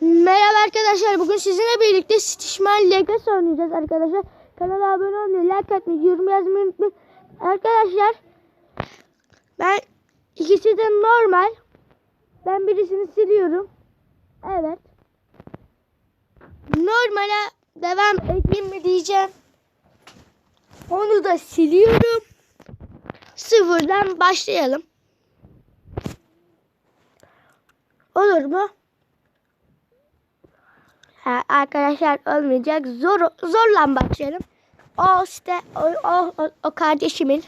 Merhaba arkadaşlar. Bugün sizinle birlikte Stishman Legacy oynayacağız arkadaşlar. Kanala abone olmayı, like atmayı, yorum yazmayı unutmayın. Arkadaşlar ben ikisi de normal. Ben birisini siliyorum. Evet. Normale devam edeyim mi diyeceğim. Onu da siliyorum. Sıfırdan başlayalım. Olur mu? Ha, arkadaşlar olmayacak. Zor zorla başlayalım. O işte o, o, o, o kardeşimin.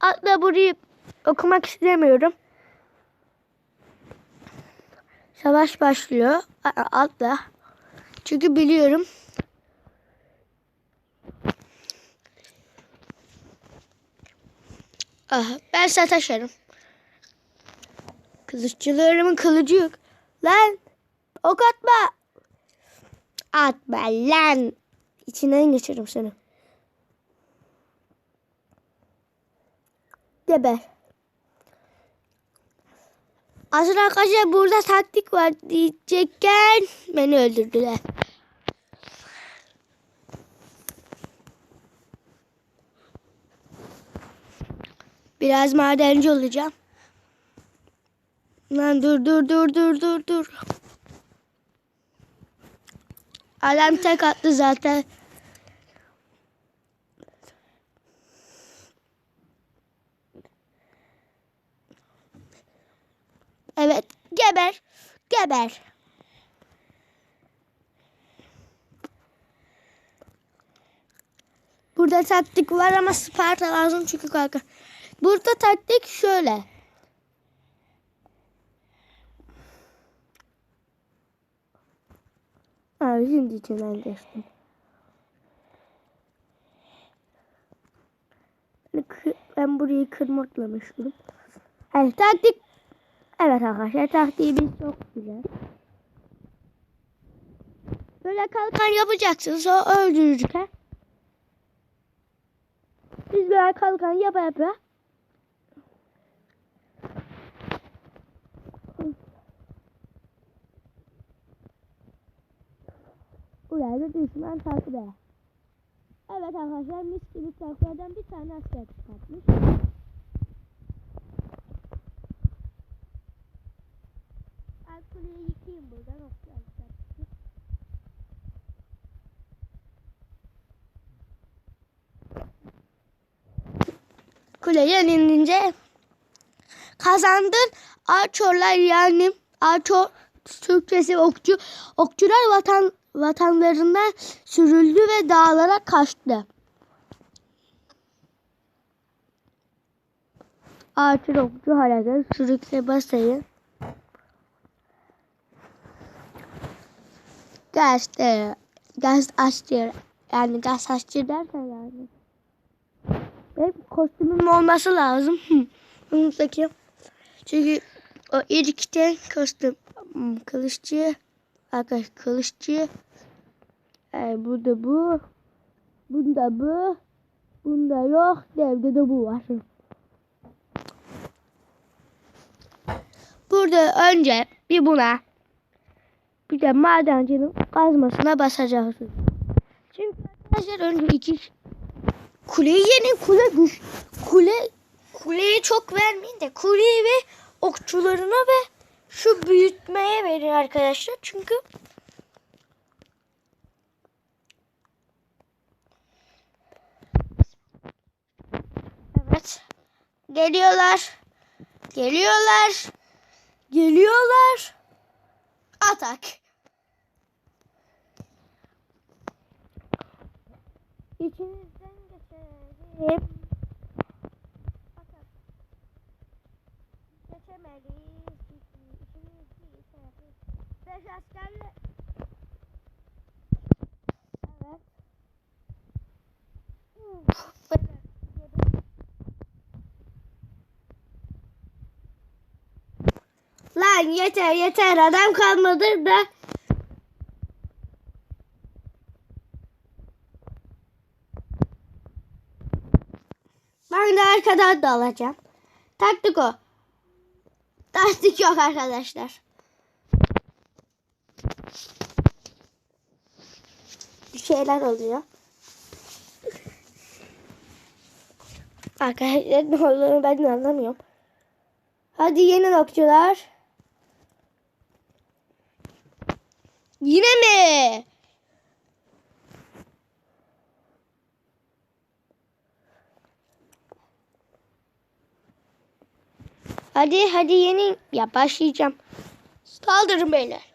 Atla burayı okumak istemiyorum. Savaş başlıyor. Aa, Atla. Çünkü biliyorum. Ah, ben sataşarım. Kılıççılarımın kılıcı yok. Lan ok atma. Atma lan. İçinden geçerim seni. Geber. Aslında arkadaşlar burada taktik var diyecekken beni öldürdüler. Biraz madenci olacağım. Lan dur dur dur dur dur dur. Adam tek attı zaten. Evet geber geber. Burada taktik var ama Sparta lazım çünkü kanka. Burada taktik şöyle. Ha, şimdi içinden geçtim. Ben kı- Ben burayı kırmakla meşgulüm. Evet taktik. Evet arkadaşlar taktiğimiz çok güzel. Böyle kalkan yapacaksınız o öldürücü. ha. Biz böyle kalkan yapa yapa. Düşman takip et. Evet arkadaşlar mis gibi taklardan bir tane asker çıkartmış. Ben kuleyi yıkayayım buradan çıkartmış. Kuleye inince kazandın. Arçorlar yani Arçor Türkçesi okçu. Okçular vatan vatanlarından sürüldü ve dağlara kaçtı. Arçur okçu hareket sürükle basayı. Gaz, e, gaz açtı. Yani gaz açtı derken yani. Benim kostümüm olması lazım. Takayım. Çünkü o ilkten kostüm. Hmm, Kılıççı. Arkadaş kılıççı. Yani burada bu. Bunda bu. Bunda yok. Devde de bu var. Burada önce bir buna bir de madencinin kazmasına basacağız. Çünkü arkadaşlar önce iki kuleyi yenin kule güç. Kule kuleye çok vermeyin de kuleyi ve okçularına ve şu büyütmeye verin arkadaşlar. Çünkü Evet. Geliyorlar. Geliyorlar. Geliyorlar. Atak. İçinizden geçelim. Atak. Geçemeliyiz. Beş askerle. Evet. Lan yeter yeter adam kalmadı da. Ben de arkadan da alacağım. Taktik o. Taktik yok arkadaşlar. Bir şeyler oluyor. Arkadaşlar ne olduğunu ben de anlamıyorum. Hadi yeni okçular. Yine mi? Hadi hadi yeni ya başlayacağım. Saldırın beyler.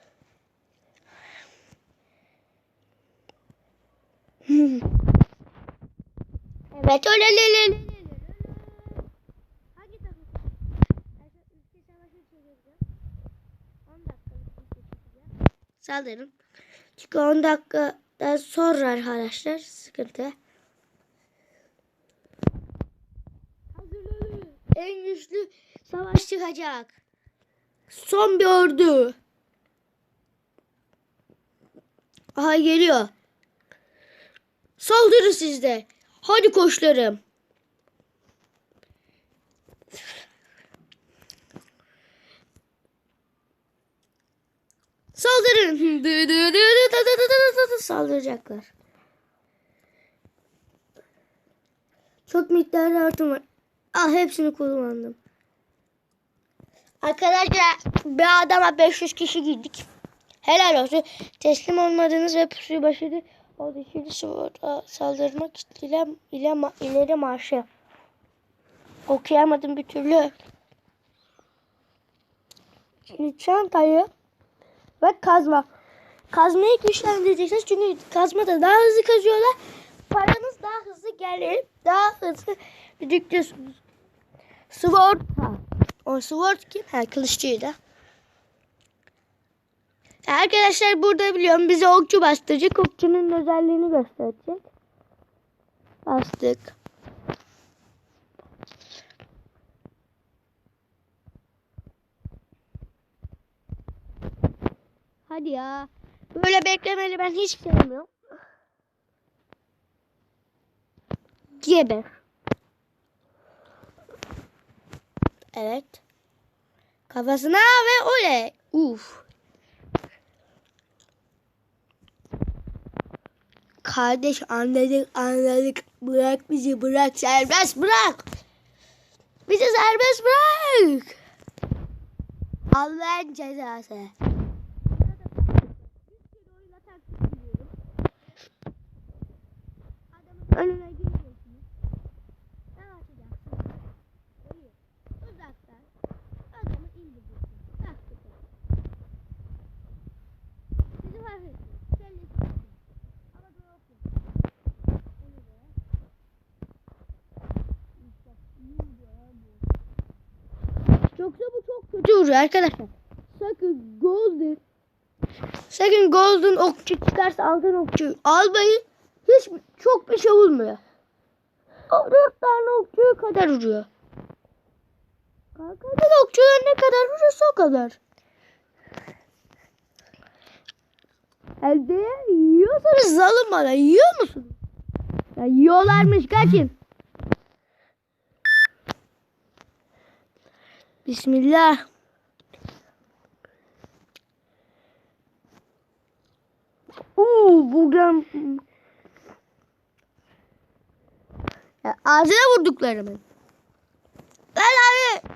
Evet öyle öyle öyle. Hangi takım? Ülke savaşı çevireceğim. 10 dakikalık bir çekeceğim. Saldırın. Çünkü 10 dakikadan sonra arkadaşlar sıkıntı. En güçlü savaş çıkacak. Son bir ordu. Aha geliyor. Saldırı sizde. Hadi koçlarım. Saldırın. Saldıracaklar. Çok miktarda artım var. Ah hepsini kullandım. Arkadaşlar bir adama 500 kişi girdik. Helal olsun. Teslim olmadınız ve pusuyu başardı oldu. Şimdi sonra saldırmak ile, ile ma- ileri marşı. Okuyamadım bir türlü. Şimdi çantayı ve kazma. Kazmayı güçlendireceksiniz çünkü kazmada daha hızlı kazıyorlar. Paranız daha hızlı gelir. Daha hızlı biriktiriyorsunuz. Sword. O sword kim? Ha kılıççıydı. Arkadaşlar burada biliyorum bize okçu bastıracak. Okçunun özelliğini gösterecek. Bastık. Hadi ya. Böyle beklemeli ben hiç sevmiyorum. Geber. Evet. Kafasına ve oley. Uf. Kardeş anladık anladık. Bırak bizi bırak serbest bırak. Bizi serbest bırak. Allah'ın cezası. Önüne giriyorsunuz. Dağıtacaksınız. Hayır. Uzaktan adamı indireceksiniz. Taktik. Sizi fark etsin. Kellesi gitsin. Ama dur okuyun. Onu da. İşte, iyi diyor bu. Yoksa bu çok kötü vuruyor arkadaşlar. Sakın golden Sakın golden okçu çıkarsa altın okçu almayın. Hiç çok bir şey olmuyor. O dört tane okçuya kadar vuruyor. Kanka okçular ne kadar vuruyorsa o kadar. Elde yiyorsanız alın bana. Yiyor musunuz? Ya yiyorlarmış kaçın. Bismillah. Uuu buradan ya, ağzına vurduklarımın. Lan abi.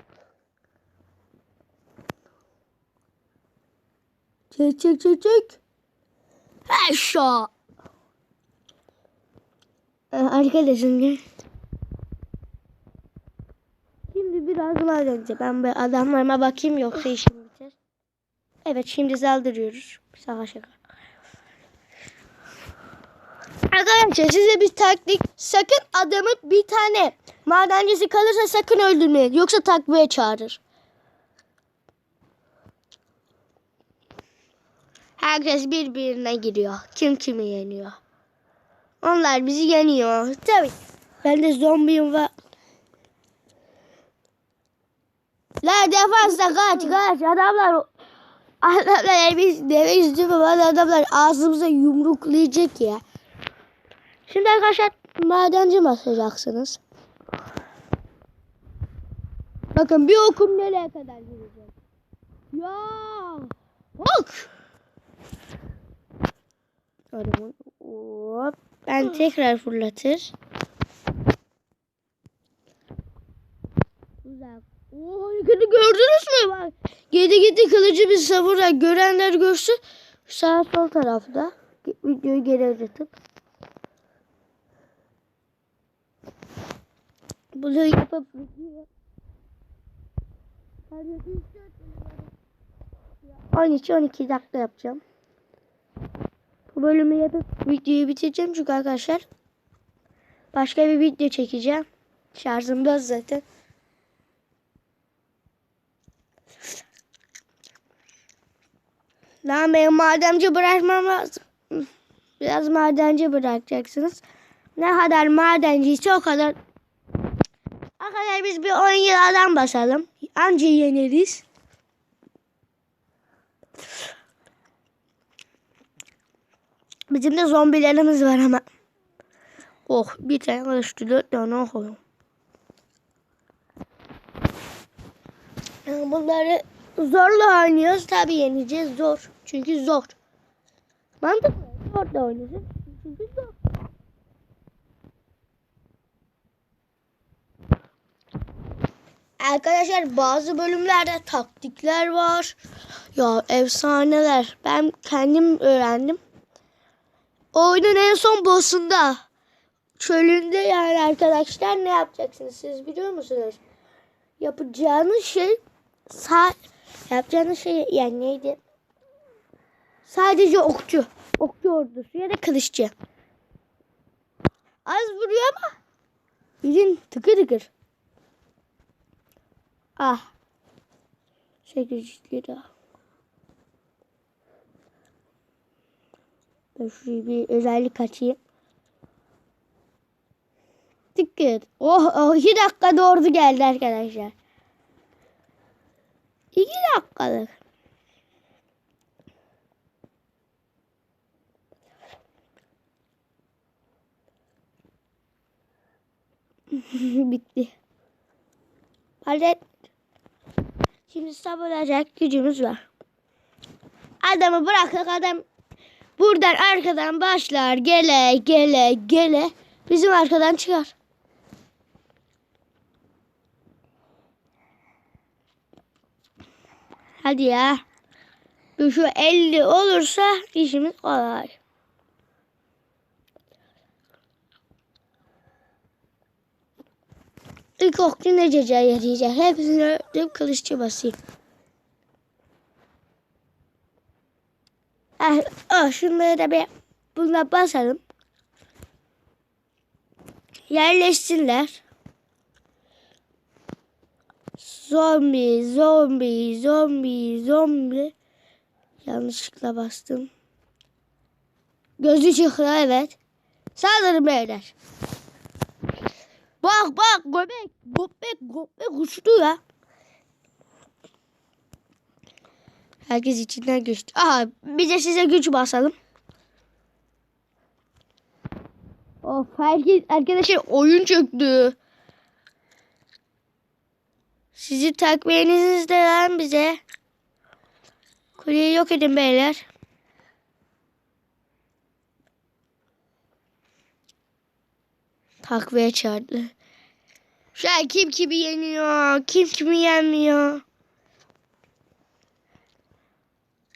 Çek çek çek çek. Headshot. Ee, Arkadaşım Şimdi biraz önce ben bir adamlarıma bakayım yoksa işim biter. Evet şimdi saldırıyoruz. Şaka şaka. Arkadaşlar size bir taktik. Sakın adamın bir tane madencisi kalırsa sakın öldürmeyin. Yoksa takviye çağırır. Herkes birbirine giriyor. Kim kimi yeniyor. Onlar bizi yeniyor. Tabii. Ben de zombiyim var. La defansa kaç kaç adamlar adamlar biz deve yüzümü adamlar ağzımıza yumruklayacak ya. Şimdi arkadaşlar madenci basacaksınız. Bakın bir okum nereye kadar gidecek. Ya! Adamın Hop. Ben tekrar fırlatır. Uzak. Oo, gördünüz mü? Bak. Gidi gitti kılıcı bir savura. Görenler görsün. Sağ sol tarafta. Videoyu geri uzatıp. Bunu yapıp 13-12 dakika yapacağım. Bu bölümü yapıp videoyu bitireceğim çünkü arkadaşlar başka bir video çekeceğim. Şarjım da zaten. Lan benim madenci bırakmam lazım. Biraz madenci bırakacaksınız. Ne kadar madenciyse o kadar. Arkadaşlar biz bir 10 yıl adam basalım. Anca yeneriz. Bizim de zombilerimiz var ama. Oh bir tane karıştı dört tane. Yani Bunları zorla oynuyoruz. Tabi yeneceğiz zor. Çünkü zor. Mantıklı. Zor da oynayacağız. Çünkü zor. Arkadaşlar bazı bölümlerde taktikler var. Ya efsaneler. Ben kendim öğrendim. Oyunun en son boss'unda. Çölünde yani arkadaşlar ne yapacaksınız siz biliyor musunuz? Yapacağınız şey sağ yapacağınız şey yani neydi? Sadece okçu. Okçu ordusu ya da kılıççı. Az vuruyor ama bilin tıkır tıkır. Ah. 8 lira. Ben şuraya bir özellik açayım. Tıkır. Oh, oh iki dakika doğru geldi arkadaşlar. İki dakikalık. Bitti. Hallet. Şimdi savunacak gücümüz var. Adamı bıraktık adam buradan arkadan başlar gele gele gele bizim arkadan çıkar. Hadi ya. Şu 50 olursa işimiz kolay. İlk okçu ne ceza yarayacak? Hepsini öldüm kılıççı basayım. Ah, ah, şunları da bir buna basalım. Yerleşsinler. Zombi, zombi, zombi, zombi. Yanlışlıkla bastım. Gözü çıktı evet. Saldırın beyler. Bak bak göbek, göbek, göbek uçtu ya. Herkes içinden geçti. Aha bir de size güç basalım. Of herkes arkadaşlar oyun çöktü. De lan bize. Kuleyi yok edin beyler. Takviye çağırdı. Şu an kim kimi yeniyor? Kim kimi yenmiyor?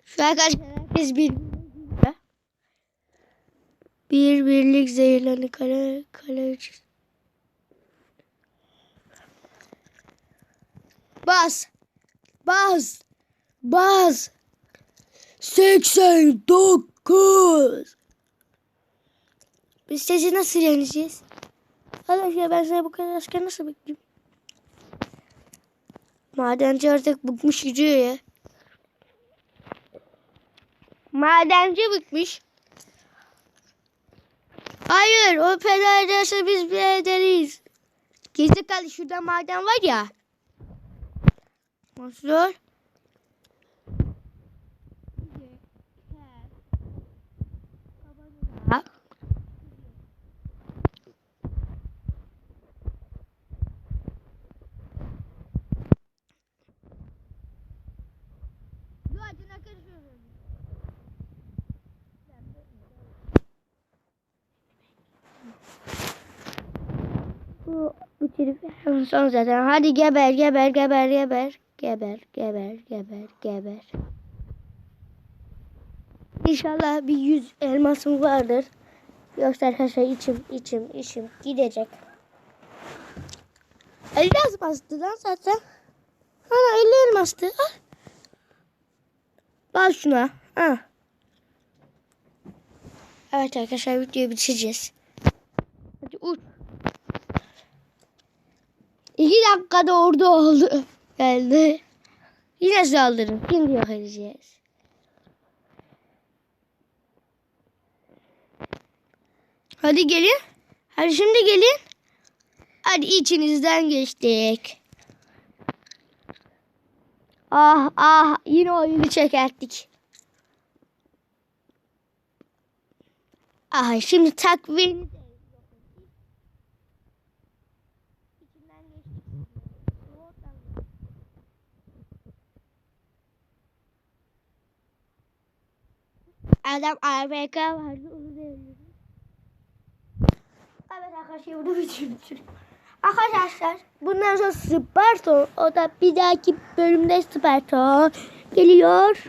Şu an kaç herkes bir bir birlik zehirlerini kale kale Bas. Bas. Bas. 89. Biz sesi nasıl yeneceğiz? Arkadaşlar ben sana bu kadar asker nasıl bekleyeyim? Madenci artık bıkmış gidiyor ya. Madenci bıkmış. Hayır o feda ederse biz bir ederiz. Gizli kaldı şurada maden var ya. Nasıl? Bitirip son zaten. Hadi geber geber geber geber. Geber geber geber geber. İnşallah bir yüz elmasım vardır. Yoksa arkadaşlar içim içim içim gidecek. El yazmazdı lan zaten. Ana elli elmastı. Al. Al şuna. Ha. Evet arkadaşlar videoyu bitireceğiz. Hadi uç. İki dakikada orada oldu. Geldi. Yine saldırın. Şimdi yok edeceğiz. Hadi gelin. Hadi şimdi gelin. Hadi içinizden geçtik. Ah ah yine oyunu çekerttik. Ah şimdi takvirini Adam AFK vardı onu devirdim. Evet arkadaşlar bunu bitirdim. Arkadaşlar bundan sonra Sparton o da bir dahaki bölümde Sparton geliyor.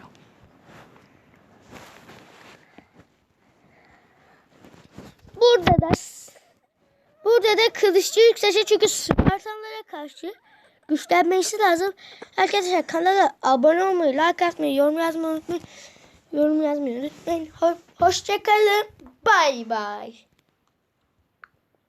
Burada da burada da kılıççı yükselecek çünkü Spartanlara karşı güçlenmesi lazım. Arkadaşlar kanala abone olmayı, like atmayı, yorum yazmayı unutmayın. Yorum yazmayı unutmayın. Ho- Hoşçakalın. Bay bay.